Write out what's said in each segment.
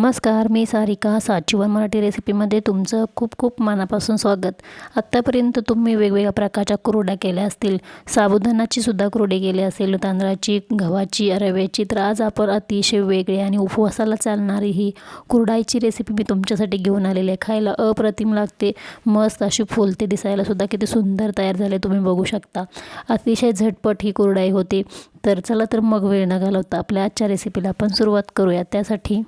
नमस्कार मी सारिका साचीवन मराठी रेसिपीमध्ये तुमचं खूप खूप मनापासून स्वागत. आत्तापर्यंत तुम्ही वेगवेगळ्या प्रकारच्या कुरड्या केल्या असतील साबुदाणाची सुद्धा कुरडी केली असेल तांदळाची गव्हाची रव्याची तर आज आपण अतिशय वेगळी आणि उपवासाला चालणारी ही कुरडाईची रेसिपी मी तुमच्यासाठी घेऊन आलेली आहे. खायला अप्रतिम लागते मस्त अशी फुलते दिसायला सुद्धा किती सुंदर तयार झाले तुम्ही बघू शकता. अतिशय झटपट ही कुरडाई होती. तर चला तर मग वेळ न घालवता आपल्या आजच्या रेसिपीला आपण सुरुवात करूया. त्यासाठी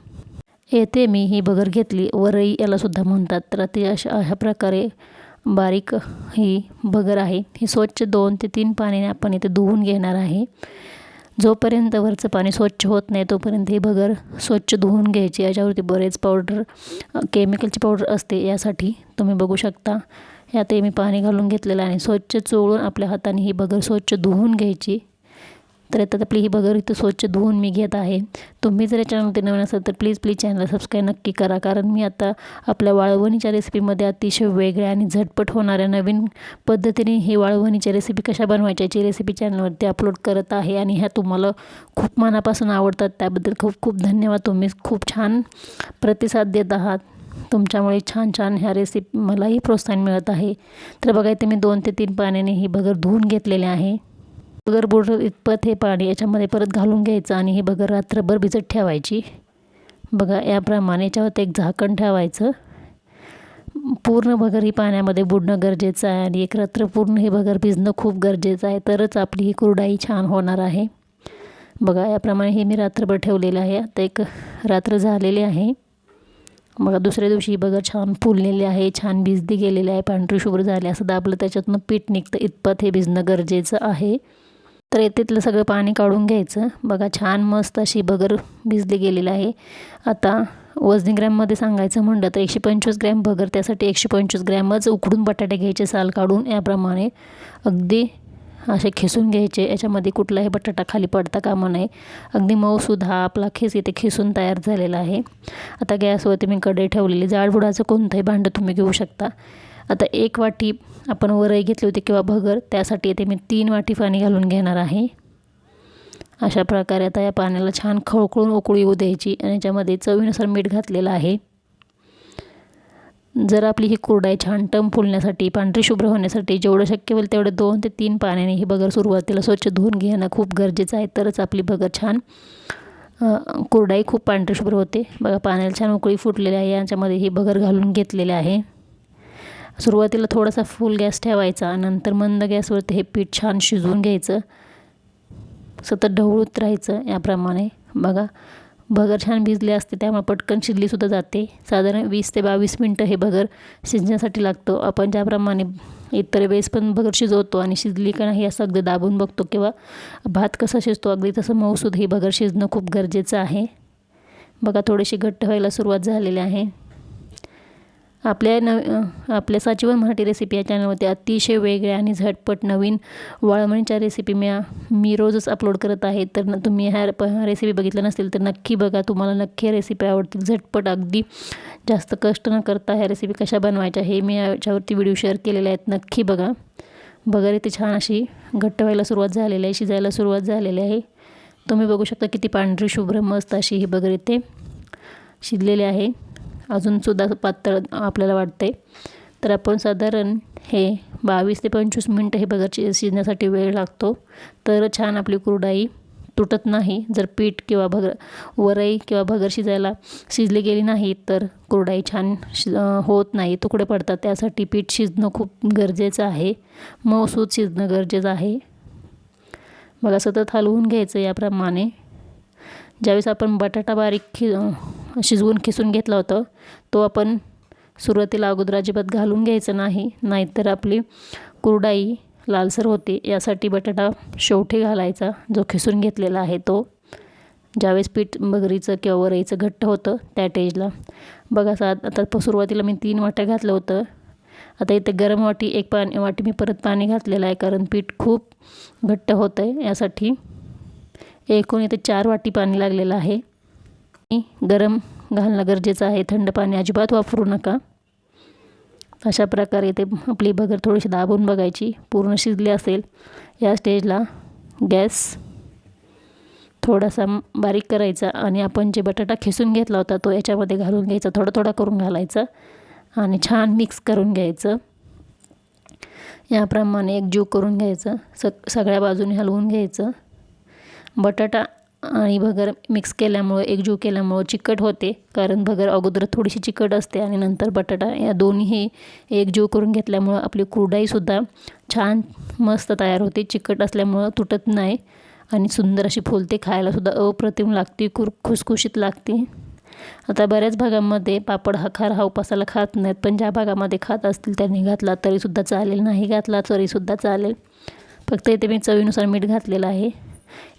येथे मी ही बगर घेतली. वरई यालासुद्धा म्हणतात. तर ती अशा अशा प्रकारे बारीक ही बगर आहे. ही स्वच्छ दोन ते तीन पाण्याने आपण इथे धुवून घेणार आहे. जोपर्यंत वरचं पाणी स्वच्छ होत नाही तोपर्यंत ही बगर स्वच्छ धुवून घ्यायची. याच्यावरती बरेच पावडर केमिकलची पावडर असते. यासाठी तुम्ही बघू शकता. यात मी पाणी घालून घेतलेलं आहे. स्वच्छ चोळून आपल्या हाताने ही बगर स्वच्छ धुवून घ्यायची. तर आता आपली ही बगर इथं स्वच्छ धुवून मी घेत आहे. तुम्ही जर या चॅनलमध्ये नवीन असाल तर प्लीज प्लीज चॅनलला सबस्क्राईब नक्की करा. कारण मी आता आपल्या वाळवणीच्या रेसिपीमध्ये अतिशय वेगळ्या आणि झटपट होणाऱ्या नवीन पद्धतीने ही वाळवणीच्या रेसिपी कशा बनवायच्या याची रेसिपी चॅनलवरती अपलोड करत आहे आणि ह्या तुम्हाला खूप मनापासून आवडतात. त्याबद्दल खूप खूप धन्यवाद. तुम्ही खूप छान प्रतिसाद देत आहात. तुमच्यामुळे छान छान ह्या रेसिपी मलाही प्रोत्साहन मिळत आहे. तर बघा इथे मी दोन ते तीन पाण्याने ही बगर धुवून घेतलेले आहे. बगर बुड इतपत हे पाणी याच्यामध्ये परत घालून घ्यायचं आणि हे बगर रात्रभर भिजत ठेवायची. बघा याप्रमाणे याच्यावर एक झाकण ठेवायचं. पूर्ण बगर ही पाण्यामध्ये बुडणं गरजेचं आहे आणि एक रात्र पूर्ण हे बगर भिजणं खूप गरजेचं आहे. तरच आपली ही कुरडाई छान होणार आहे. बघा याप्रमाणे हे मी रात्रभर ठेवलेलं आहे. आता एक रात्र झालेली आहे. बघा दुसऱ्या दिवशी बघा छान फुललेले आहे छान भिजली गेलेले आहे पांढरी शुभ्र झाले असं दाबलं त्याच्यातनं पीठ निघतं. इतपत हे भिजणं गरजेचं आहे. तर येथेतलं सगळं पाणी काढून घ्यायचं. बघा छान मस्त अशी बगर भिजली गेलेली आहे. आता वजनी ग्रॅममध्ये सांगायचं म्हणलं तर एकशे पंचवीस ग्रॅम बगर त्यासाठी एकशे पंचवीस ग्रॅमच उकडून बटाटे घ्यायचे साल काढून. याप्रमाणे अगदी असे खिसून घ्यायचे याच्यामध्ये कुठलाही बटाटा खाली पडता कामा नये. अगदी मऊसुद्धा आपला खेस इथे खिसून तयार झालेला आहे. आता गॅसवरती मी कढई ठेवलेली. जाडबुडाचं कोणतंही भांडं तुम्ही घेऊ शकता. आता एक वाटी आपण वरई घेतली होती किंवा भगर त्यासाठी इथे मी तीन वाटी पाणी घालून घेणार आहे. अशा प्रकारे आता या पाण्याला छान खळखळून उकळी येऊ द्यायची आणि याच्यामध्ये चवीनुसार मीठ घातलेलं आहे. जर आपली ही कुरडाई छान टम फुलण्यासाठी पांढरी शुभ्र होण्यासाठी जेवढं शक्य होईल तेवढं दोन ते तीन पाण्याने ही बगर सुरुवातीला स्वच्छ धुवून घेणं खूप गरजेचं आहे. तरच आपली बगर छान कुरडाई खूप पांढरी शुभ्र होते. बघा पाण्याला छान उकळी फुटलेली आहे. याच्यामध्ये ही बगर घालून घेतलेले आहे. सुरुवातीला थोडासा फुल गॅस ठेवायचा नंतर मंद गॅसवरती हे पीठ छान शिजवून घ्यायचं. सतत ढवळूत राहायचं याप्रमाणे. बघा भगर छान भिजले असते त्यामुळे पटकन शिजलीसुद्धा जाते. साधारण वीस ते बावीस मिनटं हे भगर शिजण्यासाठी लागतो. आपण ज्याप्रमाणे इतर वेळेस पण भगर शिजवतो आणि शिजली का नाही असं अगदी दाबून बघतो किंवा भात कसा शिजतो अगदी तसं मऊसूद हे भगर शिजणं खूप गरजेचं आहे. बघा थोडीशी घट्ट व्हायला सुरुवात झालेली आहे. आपल्या न आपल्या साचीवन मराठी रेसिपी या चॅनलमध्ये अतिशय वेगळ्या आणि झटपट नवीन वळवणीच्या रेसिपी मी मी रोजच अपलोड करत आहे. तर न तुम्ही ह्या प रेसिपी बघितल्या नसतील तर नक्की बघा. तुम्हाला नक्की रेसिपी आवडतील. झटपट अगदी जास्त कष्ट न करता ह्या रेसिपी कशा बनवायच्या हे मी याच्यावरती व्हिडिओ शेअर केलेले आहेत. नक्की बघा. बघा ते छान अशी घट्ट व्हायला सुरुवात झालेली आहे शिजायला सुरुवात झालेली आहे. तुम्ही बघू शकता किती पांढरी शुभ्र मस्त अशी ही बगर इथे शिजलेली आहे. अजूनसुद्धा पातळ आपल्याला वाटते तर आपण साधारण हे बावीस ते पंचवीस मिनटं हे बघा शिजण्यासाठी वेळ लागतो. तर छान आपली कुरडाई तुटत नाही. जर पीठ किंवा भगर वरई किंवा भगर शिजायला शिजली गेली नाही तर कुरडाई छान शि होत नाही. तुकडे पडतात. त्यासाठी पीठ शिजणं खूप गरजेचं आहे. मऊसूद शिजणं गरजेचं आहे. बघा सतत हलवून घ्यायचं याप्रमाणे. ज्यावेळेस आपण बटाटा बारीक खि शिजवून खिसून घेतला होतं. तो आपण सुरुवातीला अगोदर अजिबात घालून घ्यायचं नाही नाहीतर आपली कुरडाई लालसर होते. यासाठी बटाटा शेवटी घालायचा जो खिसून घेतलेला आहे तो. ज्यावेळेस पीठ बगरीचं किंवा वरईचं घट्ट होतं त्या टेजला. बघा सा आता सुरुवातीला मी तीन वाट्या घातलं होतं. आता इथे गरम वाटी एक पाणी वाटी मी परत पाणी घातलेलं आहे कारण पीठ खूप घट्ट होतं आहे यासाठी एकूण इथे चार वाटी पाणी लागलेलं आहे. गरम घालणं गरजेचं आहे. थंड पाणी अजिबात वापरू नका. अशा प्रकारे ते आपली बगर थोडीशी दाबून बघायची. पूर्ण शिजली असेल. या स्टेजला गॅस थोडासा बारीक करायचा आणि आपण जे बटाटा खिसून घेतला होता तो याच्यामध्ये घालून घ्यायचा. थोडा थोडा करून घालायचा आणि छान मिक्स करून घ्यायचं. याप्रमाणे एक जीव करून घ्यायचं. सग सगळ्या बाजूने हलवून घ्यायचं. बटाटा आणि भगर मिक्स केल्यामुळं एकजीव केल्यामुळं चिकट होते. कारण भगर अगोदर थोडीशी चिकट असते आणि नंतर बटाटा या दोन्ही एकजीव करून घेतल्यामुळं आपली कुरडाईसुद्धा छान मस्त तयार होते. चिकट असल्यामुळं तुटत नाही आणि सुंदर अशी फुलते. खायलासुद्धा अप्रतिम लागते कुर खुसखुशीत लागते. आता बऱ्याच भागामध्ये पापड हा खार हा उपासाला खात नाहीत. पण ज्या भागामध्ये खात असतील त्यांनी घातला तरीसुद्धा चालेल. नाही घातला तरीसुद्धा चालेल. फक्त इथे मी चवीनुसार मीठ घातलेलं आहे.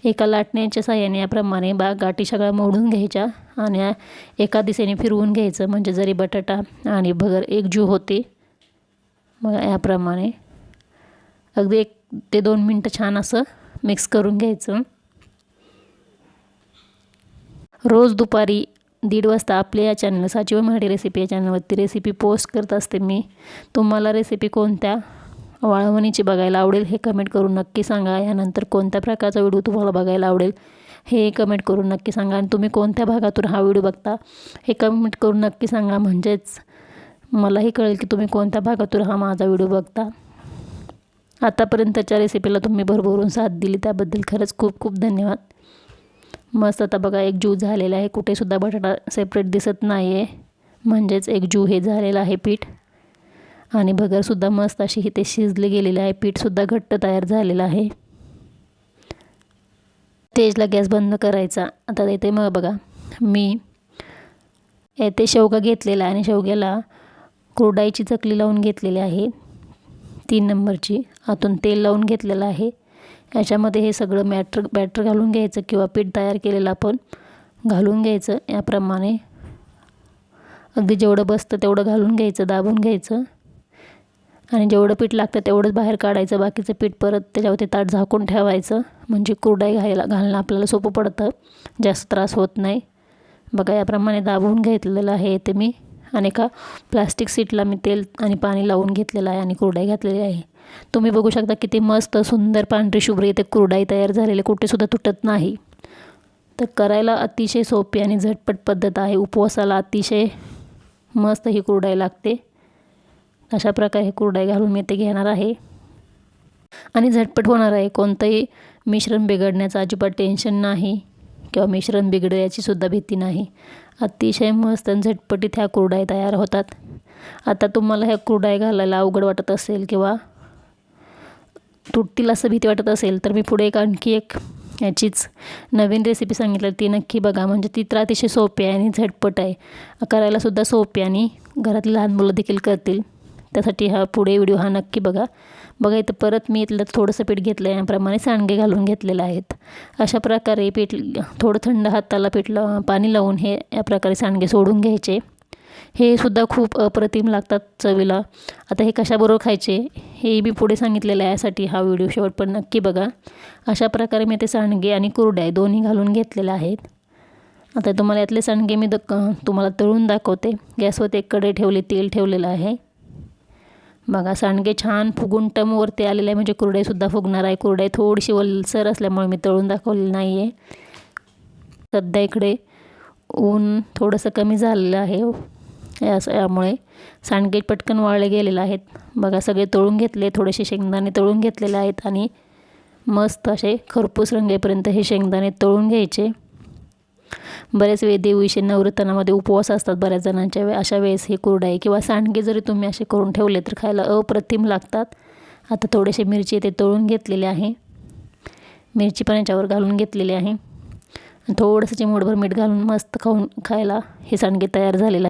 एका लाटण्याच्या साह्याने याप्रमाणे बा गाठी सगळ्या मोडून घ्यायच्या आणि एका दिशेने फिरवून घ्यायचं. म्हणजे जरी बटाटा आणि भगर एकजीव होते मग याप्रमाणे अगदी एक ते दोन मिनटं छान असं मिक्स करून घ्यायचं. रोज दुपारी दीड वाजता आपल्या या चॅनल साचिव मराठी रेसिपी या चॅनलवरती रेसिपी पोस्ट करत असते मी. तुम्हाला रेसिपी कोणत्या वाळवणीची बघायला आवडेल हे कमेंट करून नक्की सांगा. यानंतर कोणत्या प्रकारचा व्हिडिओ तुम्हाला बघायला आवडेल हे कमेंट करून नक्की सांगा. आणि तुम्ही कोणत्या भागातून हा व्हिडिओ बघता हे कमेंट करून नक्की सांगा. म्हणजेच मलाही कळेल की तुम्ही कोणत्या भागातून हा माझा व्हिडिओ बघता. आतापर्यंतच्या रेसिपीला तुम्ही भरभरून साथ दिली त्याबद्दल खरंच खूप खूप धन्यवाद. मस्त आता बघा एक जू झालेला आहे. कुठेसुद्धा बटाटा सेपरेट दिसत नाही आहे म्हणजेच एक जू हे झालेलं आहे पीठ. आणि भगरसुद्धा मस्त अशी इथे शिजले गेलेले आहे. पीठसुद्धा घट्ट तयार झालेलं आहे. तेजला गॅस बंद करायचा. आता इथे मग बघा. मी येथे शेवगा घेतलेला आहे आणि शेवग्याला कुरडाईची चकली लावून घेतलेली आहे. तीन नंबरची. आतून तेल लावून घेतलेलं आहे. याच्यामध्ये हे सगळं मॅटर बॅटर घालून घ्यायचं किंवा पीठ तयार केलेलं आपण घालून घ्यायचं. याप्रमाणे अगदी जेवढं बसतं तेवढं घालून घ्यायचं दाबून घ्यायचं. आणि जेवढं पीठ लागतं तेवढंच बाहेर काढायचं. बाकीचं पीठ परत त्याच्यावरती ताट झाकून ठेवायचं. म्हणजे कुरडाई घायला घालणं आपल्याला सोपं पडतं. जास्त त्रास होत नाही. बघा याप्रमाणे दाबून घेतलेलं आहे ते मी. आणि एका प्लास्टिक सीटला मी तेल आणि पाणी लावून घेतलेलं आहे आणि कुरडाई घातलेली आहे. तुम्ही बघू शकता किती मस्त सुंदर पांढरी शुभ्र इथे कुरडाई तयार झालेली कुठेसुद्धा तुटत नाही. तर करायला अतिशय सोपी आणि झटपट पद्धत आहे. उपवासाला अतिशय मस्त ही कुरडाई लागते. अशा प्रकारे कुरडाई घालून मी ते घेणार आहे. आणि झटपट होणार आहे. कोणतंही मिश्रण बिघडण्याचं अजिबात टेन्शन नाही किंवा मिश्रण बिघडेल याचीसुद्धा भीती नाही. अतिशय मस्त आणि झटपटीत ह्या कुरडाई तयार होतात. आता तुम्हाला ह्या कुरडाई घालायला अवघड वाटत असेल किंवा तुटतील असं भीती वाटत असेल तर मी पुढे एक आणखी एक याचीच नवीन रेसिपी सांगितलं. ती नक्की बघा. म्हणजे ती तर अतिशय सोपी आहे आणि झटपट आहे. करायलासुद्धा सोपी आणि घरातली लहान मुलं देखील करतील. त्यासाठी हा पुढे व्हिडिओ हा नक्की बघा. बघा इथं परत मी इथलं थोडंसं पीठ घेतलं आहे याप्रमाणे सांडगे घालून घेतलेलं आहेत. अशा प्रकारे पीठ थोडं थंड हाताला पीठ लाव पाणी लावून हे या प्रकारे सांडगे सोडून घ्यायचे. हे सुद्धा खूप अप्रतिम लागतात चवीला. आता हे कशाबरोबर खायचे हे मी पुढे सांगितलेलं आहे. यासाठी हा व्हिडिओ शेवट पण नक्की बघा. अशा प्रकारे मी ते सांडगे आणि कुरड्या दोन्ही घालून घेतलेले आहेत. आता तुम्हाला यातले सांडगे मी द तुम्हाला तळून दाखवते. गॅसवरती एक कडे ठेवले तेल ठेवलेलं आहे. बघा सांडगे छान फुगून टमवरती आलेले आहे. म्हणजे कुरडेसुद्धा फुगणार आहे. कुरडे थोडीशी वलसर असल्यामुळे मी तळून दाखवलेली नाही आहे सध्या इकडे ऊन थोडंसं कमी झालेलं आहे हो. यामुळे सांडगे पटकन वाळले गेलेले आहेत. बघा सगळे तळून घेतले. थोडेसे शेंगदाणे तळून घेतलेले आहेत आणि मस्त असे खरपूस रंगेपर्यंत हे शेंगदाणे तळून घ्यायचे. बरेच वेळ देवविषयी नवरत्नामध्ये उपवास असतात बऱ्याच जणांच्या वे अशा वेळेस हे कुरडाई किंवा सांडगे जरी तुम्ही असे करून ठेवले तर खायला अप्रतिम लागतात. आता थोडेसे मिरची ते तळून घेतलेले आहे. मिरची पण याच्यावर घालून घेतलेली आहे. थोडंसं चिमूटभर मीठ घालून मस्त खाऊन खायला हे सांडगे तयार झालेलं आहे